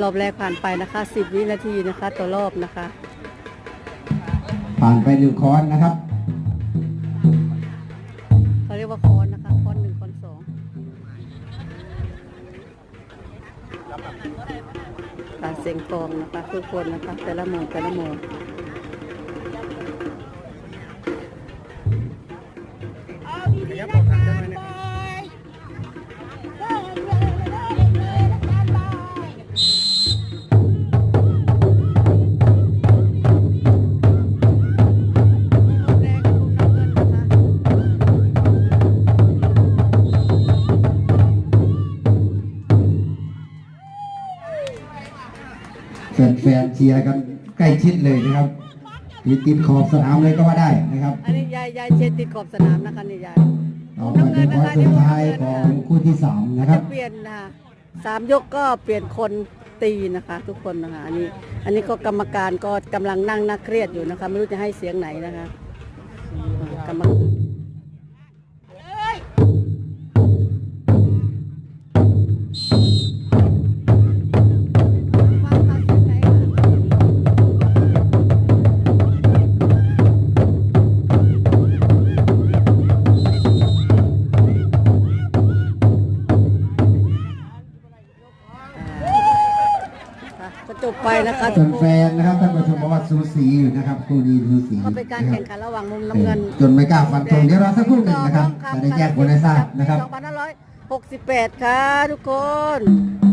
รอบแรกผ่านไปนะคะ 10 วินาทีนะคะต่อรอบนะคะ ผ่านไปหนึ่งคอนนะครับเขาเรียกว่าคอนนะคะคอนหนึ่งคอนสองการเสียงกองนะคะทุกคนนะคะแต่ละโมงแต่ละโมง แฟนๆเชียร์กันใกล้ชิดเลยนะครับมีติดขอบสนามเลยก็ว่าได้นะครับอันนี้ยายยายเชนติดขอบสนามนะคะนี่ยายต่อไปเป็นคอนสุดท้ายของคู่ที่สามนะครับเปลี่ยนนะคะสามยกก็เปลี่ยนคนตีนะคะ ทุกคนนะคะอันนี้อันนี้ก็กรรมการก็กำลังนั่งนักเครียดอยู่นะคะ ไม่รู้จะให้เสียงไหนนะคะอ่ากรรมการ ก็จบไปนะคะทุกคแฟนนๆนะครับท่านผู้ชมบอกว่าสูสีอยู่นะครับคู่นี้สูสีก็เป็นการแข่งขันระหว่างมุมน้ำเงิน จนไม่กล้าฟันธงเดี๋ยวรอสักครู่หนึ่งนะครับจะได้แจ้งคนให้ทราบนะครับ2568 ค่ะทุกคน